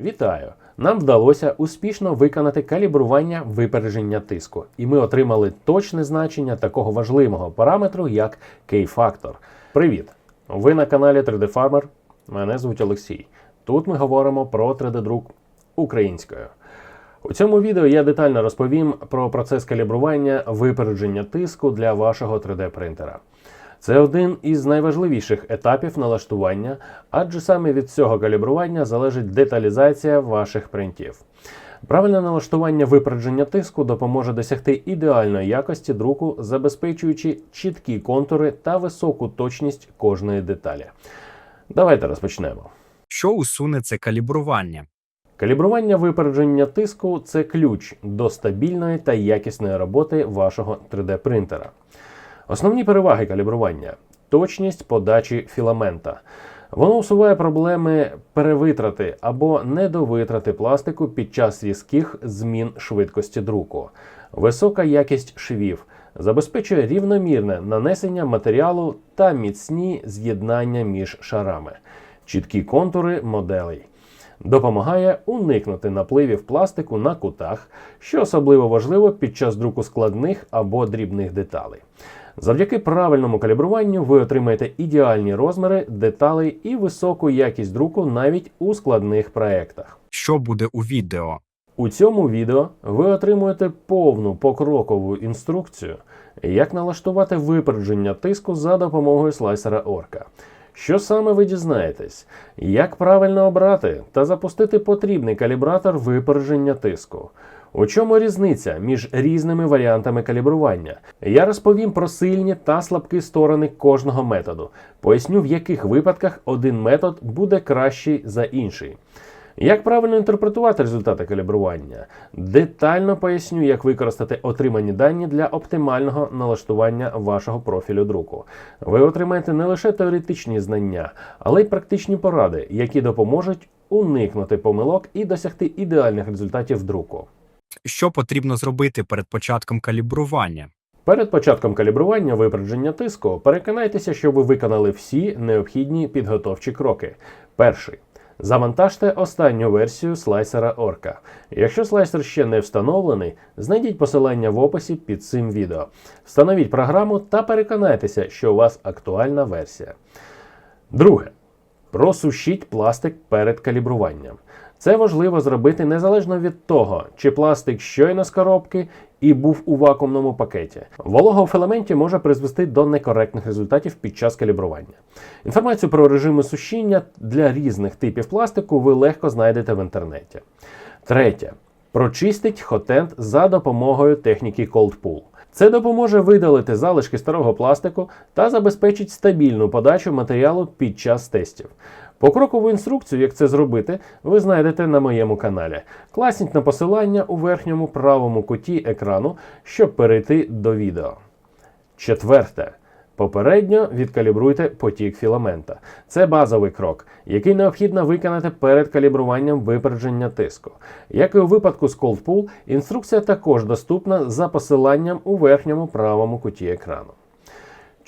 Вітаю! Нам вдалося успішно виконати калібрування випередження тиску, і ми отримали точне значення такого важливого параметру, як K-фактор. Привіт! Ви на каналі 3D Farmer. Мене звуть Олексій. Тут ми говоримо про 3D-друк українською. У цьому відео я детально розповім про процес калібрування випередження тиску для вашого 3D принтера. Це один із найважливіших етапів налаштування, адже саме від цього калібрування залежить деталізація ваших принтів. Правильне налаштування випередження тиску допоможе досягти ідеальної якості друку, забезпечуючи чіткі контури та високу точність кожної деталі. Давайте розпочнемо. Що усуне це калібрування? Калібрування випередження тиску це ключ до стабільної та якісної роботи вашого 3D принтера. Основні переваги калібрування точність подачі філамента. Воно усуває проблеми перевитрати або недовитрати пластику під час різких змін швидкості друку. Висока якість швів забезпечує рівномірне нанесення матеріалу та міцні з'єднання між шарами, чіткі контури моделей допомагає уникнути напливів пластику на кутах, що особливо важливо під час друку складних або дрібних деталей. Завдяки правильному калібруванню ви отримаєте ідеальні розміри деталей і високу якість друку навіть у складних проектах. Що буде у відео? У цьому відео ви отримуєте повну покрокову інструкцію, як налаштувати випередження тиску за допомогою слайсера Орка. Що саме ви дізнаєтесь, як правильно обрати та запустити потрібний калібратор випередження тиску? У чому різниця між різними варіантами калібрування? Я розповім про сильні та слабкі сторони кожного методу. Поясню, в яких випадках один метод буде кращий за інший. Як правильно інтерпретувати результати калібрування? Детально поясню, як використати отримані дані для оптимального налаштування вашого профілю друку. Ви отримаєте не лише теоретичні знання, але й практичні поради, які допоможуть уникнути помилок і досягти ідеальних результатів друку. Що потрібно зробити перед початком калібрування? Перед початком калібрування випередження тиску переконайтеся, що ви виконали всі необхідні підготовчі кроки. Перший. Завантажте останню версію слайсера Орка. Якщо слайсер ще не встановлений, знайдіть посилання в описі під цим відео. Встановіть програму та переконайтеся, що у вас актуальна версія. Друге. Просушіть пластик перед калібруванням. Це важливо зробити незалежно від того, чи пластик щойно з коробки і був у вакуумному пакеті. Волога у філаменті може призвести до некоректних результатів під час калібрування. Інформацію про режими сушіння для різних типів пластику ви легко знайдете в інтернеті. Третє. Прочистить хотент за допомогою техніки Cold Pull. Це допоможе видалити залишки старого пластику та забезпечить стабільну подачу матеріалу під час тестів. Покрокову інструкцію, як це зробити, ви знайдете на моєму каналі. Класніть на посилання у верхньому правому куті екрану, щоб перейти до відео. Четверте. Попередньо відкалібруйте потік філамента. Це базовий крок, який необхідно виконати перед калібруванням випередження тиску. Як і у випадку з Cold інструкція також доступна за посиланням у верхньому правому куті екрану.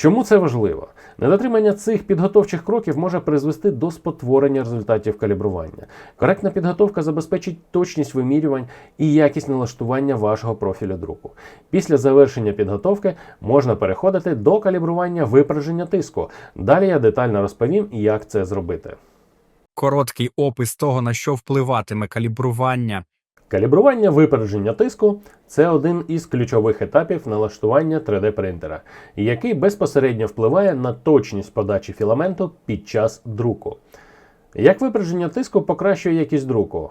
Чому це важливо? Недотримання цих підготовчих кроків може призвести до спотворення результатів калібрування. Коректна підготовка забезпечить точність вимірювань і якість налаштування вашого профілю друку. Після завершення підготовки можна переходити до калібрування випередження тиску. Далі я детально розповім, як це зробити. Короткий опис того, на що впливатиме калібрування. Калібрування випередження тиску це один із ключових етапів налаштування 3D принтера, який безпосередньо впливає на точність подачі філаменту під час друку. Як випередження тиску покращує якість друку?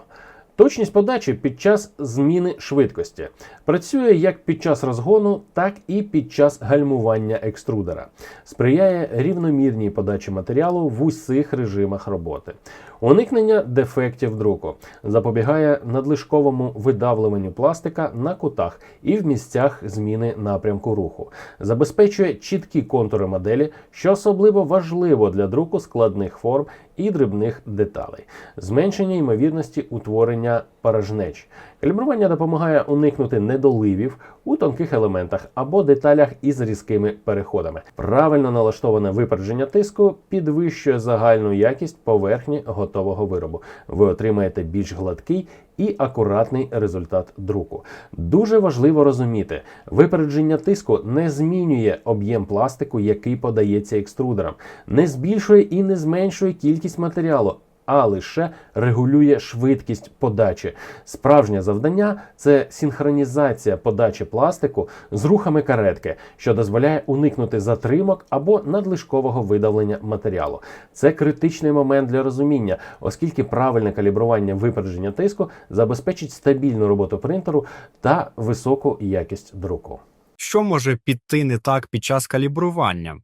Точність подачі під час зміни швидкості працює як під час розгону, так і під час гальмування екструдера, сприяє рівномірній подачі матеріалу в усіх режимах роботи. Уникнення дефектів друку запобігає надлишковому видавленню пластика на кутах і в місцях зміни напрямку руху, забезпечує чіткі контури моделі, що особливо важливо для друку складних форм і дрібних деталей, зменшення ймовірності утворення порожнеч. Калібрування допомагає уникнути недоливів у тонких елементах або деталях із різкими переходами. Правильно налаштоване випередження тиску підвищує загальну якість поверхні готового виробу. Ви отримаєте більш гладкий і акуратний результат друку. Дуже важливо розуміти, випередження тиску не змінює об'єм пластику, який подається екструдером, не збільшує і не зменшує кількість матеріалу. А лише регулює швидкість подачі. Справжнє завдання це синхронізація подачі пластику з рухами каретки, що дозволяє уникнути затримок або надлишкового видавлення матеріалу. Це критичний момент для розуміння, оскільки правильне калібрування випередження тиску забезпечить стабільну роботу принтеру та високу якість друку. Що може піти не так під час калібрування?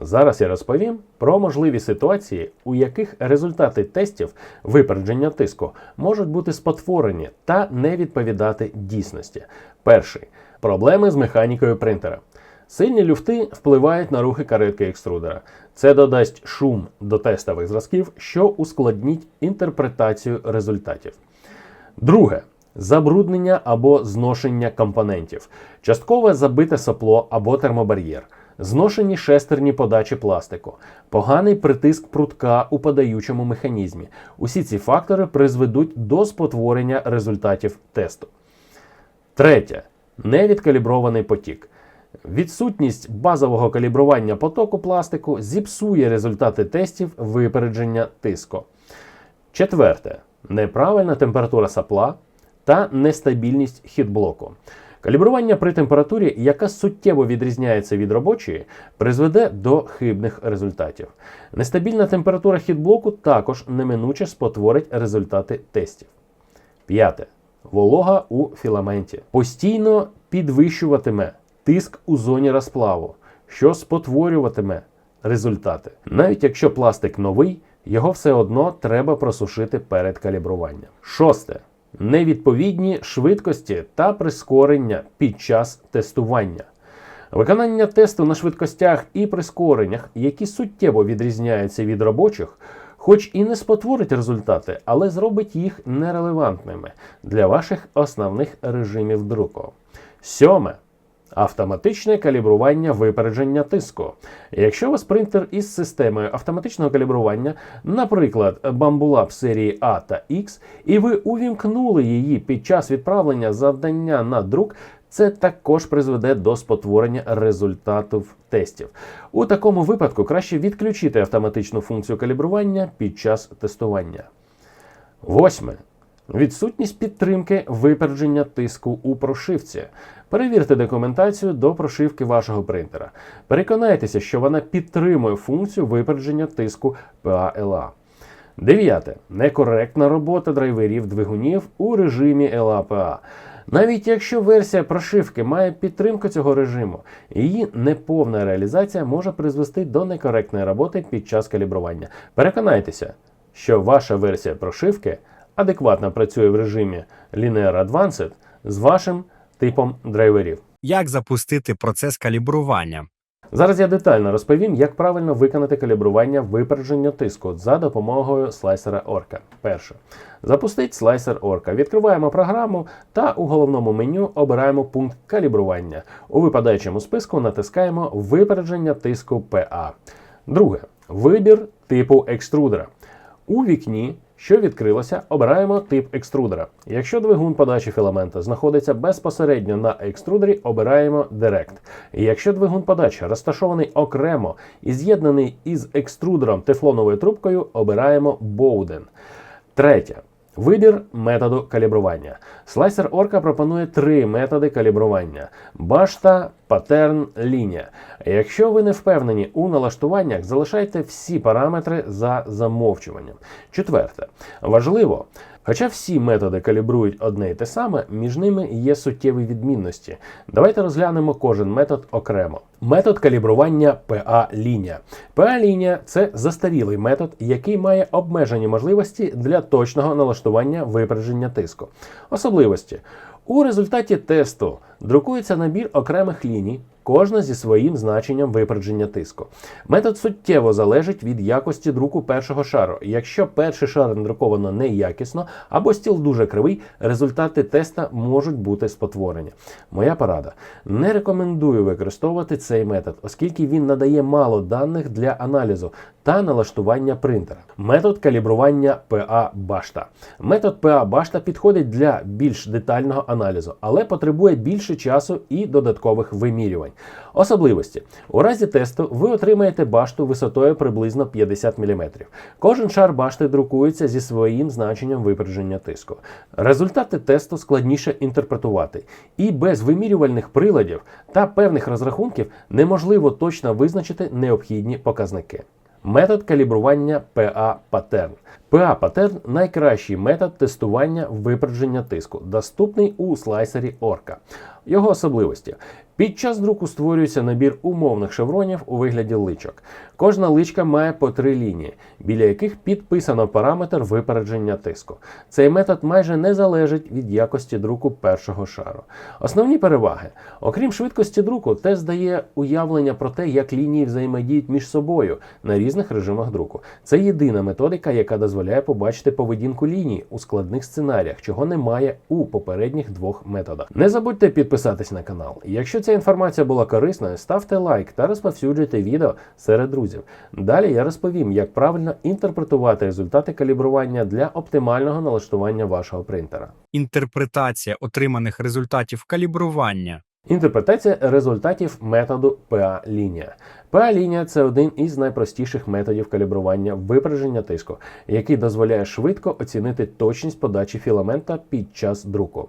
Зараз я розповім про можливі ситуації, у яких результати тестів випередження тиску можуть бути спотворені та не відповідати дійсності. Перший проблеми з механікою принтера. Сильні люфти впливають на рухи каретки екструдера. Це додасть шум до тестових зразків, що ускладніть інтерпретацію результатів. Друге забруднення або зношення компонентів, часткове забите сопло або термобар'єр, зношені шестерні подачі пластику, поганий притиск прутка у подаючому механізмі. Усі ці фактори призведуть до спотворення результатів тесту. Третє невідкалібрований потік. Відсутність базового калібрування потоку пластику зіпсує результати тестів випередження тиску. Четверте неправильна температура сапла та нестабільність хітблоку. Калібрування при температурі, яка суттєво відрізняється від робочої, призведе до хибних результатів. Нестабільна температура хітблоку також неминуче спотворить результати тестів. П'яте. Волога у філаменті постійно підвищуватиме тиск у зоні розплаву, що спотворюватиме результати. Навіть якщо пластик новий, його все одно треба просушити перед калібруванням. Шосте. Невідповідні швидкості та прискорення під час тестування. Виконання тесту на швидкостях і прискореннях, які суттєво відрізняються від робочих, хоч і не спотворить результати, але зробить їх нерелевантними для ваших основних режимів друку. Сьоме. Автоматичне калібрування випередження тиску. Якщо у вас принтер із системою автоматичного калібрування, наприклад, Bambulab серії А та X, і ви увімкнули її під час відправлення завдання на друк, це також призведе до спотворення результатів тестів. У такому випадку краще відключити автоматичну функцію калібрування під час тестування. Восьме. Відсутність підтримки випередження тиску у прошивці. Перевірте документацію до прошивки вашого принтера. Переконайтеся, що вона підтримує функцію випередження тиску PA-LA. Дев'яте. Некоректна робота драйверів двигунів у режимі LA-PA. Навіть якщо версія прошивки має підтримку цього режиму, її неповна реалізація може призвести до некоректної роботи під час калібрування. Переконайтеся, що ваша версія прошивки адекватно працює в режимі Linear Advanced з вашим типом драйверів. Як запустити процес калібрування? Зараз я детально розповім, як правильно виконати калібрування випередження тиску за допомогою слайсера Orca. Перше. Запустить слайсер Orca. Відкриваємо програму та у головному меню обираємо пункт калібрування. У випадаючому списку натискаємо випередження тиску PA. Друге. Вибір типу екструдера. У вікні, що відкрилося, обираємо тип екструдера. Якщо двигун подачі філамента знаходиться безпосередньо на екструдері, обираємо Direct. Якщо двигун подачі розташований окремо і з'єднаний із екструдером тефлоновою трубкою, обираємо Bowden. Третє. Вибір методу калібрування. Слайсер Orca пропонує три методи калібрування: башта, патерн, лінія. Якщо ви не впевнені у налаштуваннях, залишайте всі параметри за замовчуванням. Четверте. Важливо. Хоча всі методи калібрують одне і те саме, між ними є суттєві відмінності. Давайте розглянемо кожен метод окремо. Метод калібрування ПА лінія. ПА лінія це застарілий метод, який має обмежені можливості для точного налаштування випередження тиску. Особливості. У результаті тесту друкується набір окремих ліній, кожна зі своїм значенням випередження тиску. Метод суттєво залежить від якості друку першого шару. Якщо перший шар надруковано неякісно або стіл дуже кривий, результати теста можуть бути спотворені. Моя порада: не рекомендую використовувати цей метод, оскільки він надає мало даних для аналізу та налаштування принтера. Метод калібрування PA башта. Метод PA башта підходить для більш детального аналізу, але потребує більше часу і додаткових вимірювань. Особливості: у разі тесту ви отримаєте башту висотою приблизно 50 мм. Кожен шар башти друкується зі своїм значенням випередження тиску. Результати тесту складніше інтерпретувати, і без вимірювальних приладів та певних розрахунків неможливо точно визначити необхідні показники. Метод калібрування PA паттерн. PA паттерн найкращий метод тестування випередження тиску, доступний у слайсері Orca. Його особливості. Під час друку створюється набір умовних шевронів у вигляді личок. Кожна личка має по три лінії, біля яких підписано параметр випередження тиску. Цей метод майже не залежить від якості друку першого шару. Основні переваги: окрім швидкості друку, тест дає уявлення про те, як лінії взаємодіють між собою на різних режимах друку. Це єдина методика, яка дозволяє побачити поведінку ліній у складних сценаріях, чого немає у попередніх двох методах. Не забудьте підписатись на канал. Якщо ця інформація була корисною, ставте лайк та розповсюджуйте відео серед друзів. Далі я розповім, як правильно інтерпретувати результати калібрування для оптимального налаштування вашого принтера. Інтерпретація отриманих результатів калібрування. Інтерпретація результатів методу PA-лінія. PA-лінія – це один із найпростіших методів калібрування випередження тиску, який дозволяє швидко оцінити точність подачі філамента під час друку.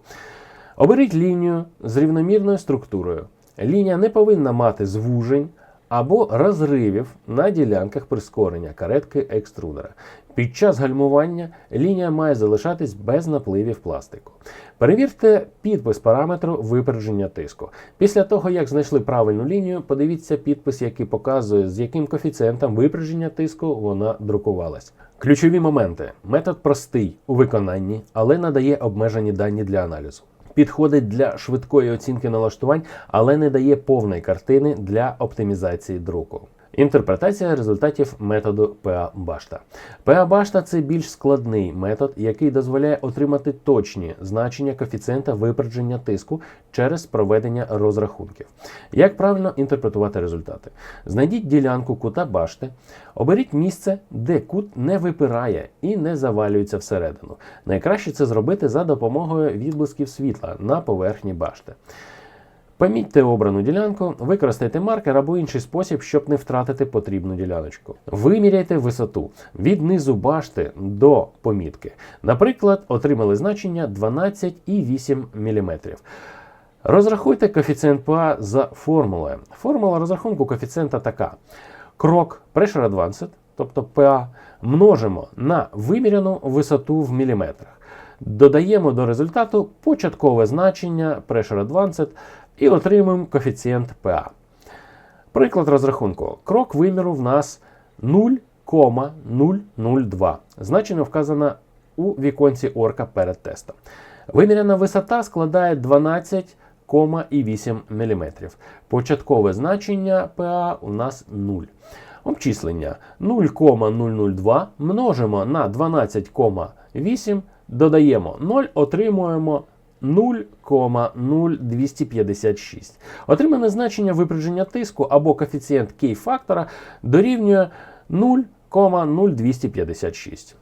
Оберіть лінію з рівномірною структурою. Лінія не повинна мати звужень або розривів на ділянках прискорення каретки екструдера. Під час гальмування лінія має залишатись без напливів пластику. Перевірте підпис параметру випередження тиску. Після того, як знайшли правильну лінію, подивіться підпис, який показує, з яким коефіцієнтом випередження тиску вона друкувалась. Ключові моменти. Метод простий у виконанні, але надає обмежені дані для аналізу. Підходить для швидкої оцінки налаштувань, але не дає повної картини для оптимізації друку. Інтерпретація результатів методу PA-башта. PA-башта – це більш складний метод, який дозволяє отримати точні значення коефіцієнта випередження тиску через проведення розрахунків. Як правильно інтерпретувати результати? Знайдіть ділянку кута башти, оберіть місце, де кут не випирає і не завалюється всередину. Найкраще це зробити за допомогою відблисків світла на поверхні башти. Помітьте обрану ділянку, використайте маркер або інший спосіб, щоб не втратити потрібну діляночку. Виміряйте висоту від низу башти до помітки. Наприклад, отримали значення 12,8 мм. Розрахуйте коефіцієнт ПА за формулою. Формула розрахунку коефіцієнта така: крок Pressure Advanced, тобто ПА, множимо на виміряну висоту в міліметрах. Додаємо до результату початкове значення Pressure Advanced і отримуємо коефіцієнт PA. Приклад розрахунку. Крок виміру в нас 0,002. Значення вказано у віконці орка перед тестом. Виміряна висота складає 12,8 мм. Початкове значення PA у нас 0. Обчислення 0,002 множимо на 12,8, додаємо 0, отримуємо 0,0256. Отримане значення випередження тиску або коефіцієнт K-фактора дорівнює 0,0256.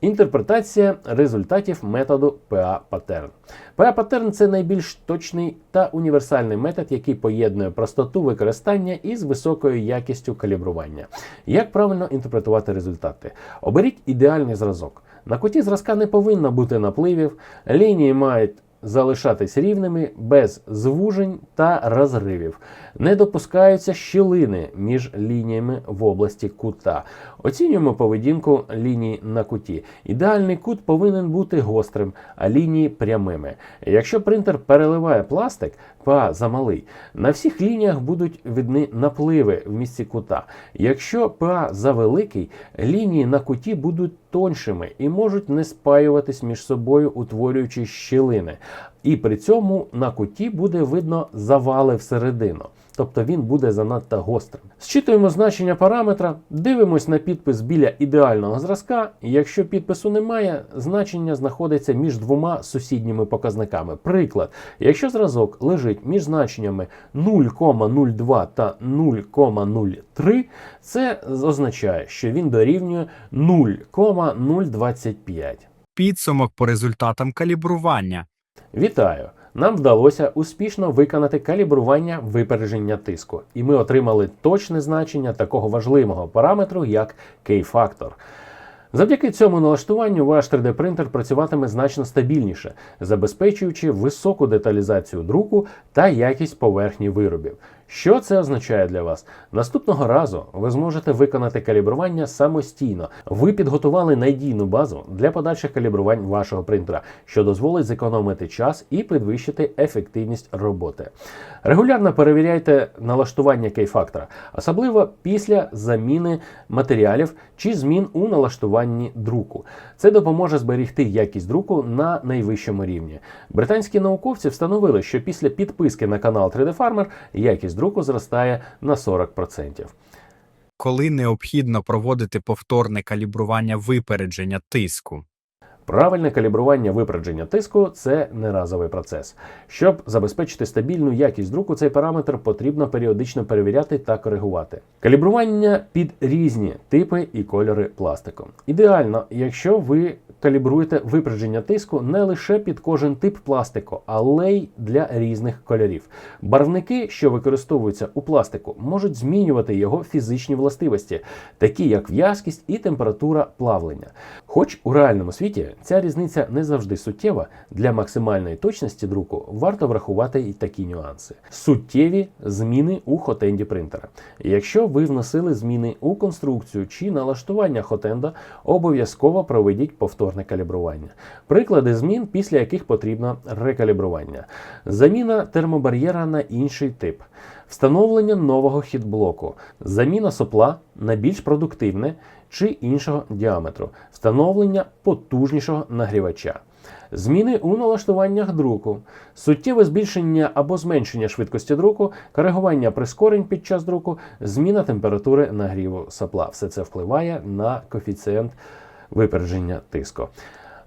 Інтерпретація результатів методу PA-паттерн. PA-паттерн – це найбільш точний та універсальний метод, який поєднує простоту використання із високою якістю калібрування. Як правильно інтерпретувати результати? Оберіть ідеальний зразок. На куті зразка не повинно бути напливів, лінії мають залишатись рівними без звужень та розривів. Не допускаються щілини між лініями в області кута. Оцінюємо поведінку ліній на куті. Ідеальний кут повинен бути гострим, а лінії прямими. Якщо принтер переливає пластик, ПА замалий, на всіх лініях будуть видні напливи в місці кута. Якщо ПА завеликий, лінії на куті будуть тоншими і можуть не спаюватись між собою, утворюючи щілини. і при цьому на куті буде видно завали всередину. Тобто він буде занадто гострим. Зчитуємо значення параметра, дивимось на підпис біля ідеального зразка. Якщо підпису немає, значення знаходиться між двома сусідніми показниками. Приклад, якщо зразок лежить між значеннями 0,02 та 0,03, це означає, що він дорівнює 0,025. Підсумок по результатам калібрування. Вітаю! Нам вдалося успішно виконати калібрування випередження тиску, і ми отримали точне значення такого важливого параметру, як K-фактор. Завдяки цьому налаштуванню ваш 3D-принтер працюватиме значно стабільніше, забезпечуючи високу деталізацію друку та якість поверхні виробів. Що це означає для вас? Наступного разу ви зможете виконати калібрування самостійно. Ви підготували надійну базу для подальших калібрувань вашого принтера, що дозволить зекономити час і підвищити ефективність роботи. Регулярно перевіряйте налаштування кей-фактора, особливо після заміни матеріалів чи змін у налаштуванні друку. Це допоможе зберігти якість друку на найвищому рівні. Британські науковці встановили, що після підписки на канал 3D Farmer якість друку зростає на 40%. Коли необхідно проводити повторне калібрування випередження тиску. Правильне калібрування випередження тиску це неразовий процес. Щоб забезпечити стабільну якість друку, цей параметр потрібно періодично перевіряти та коригувати. Калібрування під різні типи і кольори пластику. Ідеально, якщо ви калібруєте випередження тиску не лише під кожен тип пластику, але й для різних кольорів. Барвники, що використовуються у пластику, можуть змінювати його фізичні властивості, такі як в'язкість і температура плавлення. Хоч у реальному світі ця різниця не завжди суттєва, для максимальної точності друку варто врахувати і такі нюанси. Суттєві зміни у хотенді принтера. Якщо ви вносили зміни у конструкцію чи налаштування хотенда, обов'язково проведіть повторне калібрування. Приклади змін, після яких потрібно рекалібрування. Заміна термобар'єра на інший тип. Встановлення нового хітблоку, заміна сопла на більш продуктивне чи іншого діаметру, встановлення потужнішого нагрівача. Зміни у налаштуваннях друку, суттєве збільшення або зменшення швидкості друку, коригування прискорень під час друку, зміна температури нагріву сапла. Все це впливає на коефіцієнт випередження тиску.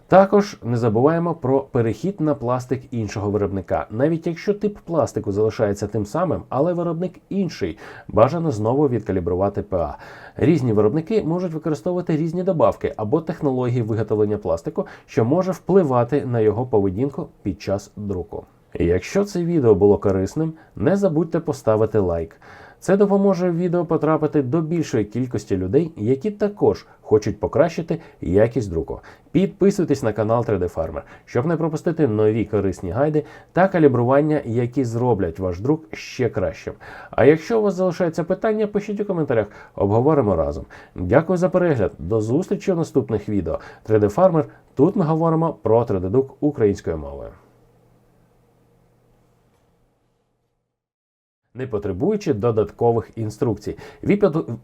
Також не забуваємо про перехід на пластик іншого виробника. Навіть якщо тип пластику залишається тим самим, але виробник інший, бажано знову відкалібрувати ПА. Різні виробники можуть використовувати різні добавки або технології виготовлення пластику, що може впливати на його поведінку під час друку. Якщо це відео було корисним, не забудьте поставити лайк. Це допоможе відео потрапити до більшої кількості людей, які також хочуть покращити якість друку. Підписуйтесь на канал 3D Farmer, щоб не пропустити нові корисні гайди та калібрування, які зроблять ваш друк ще кращим. А якщо у вас залишаються питання, пишіть у коментарях, обговоримо разом. Дякую за перегляд. До зустрічі у наступних відео. 3D Farmer. Тут ми говоримо про 3D-друк українською мовою. Не потребуючи додаткових інструкцій. Ви піду-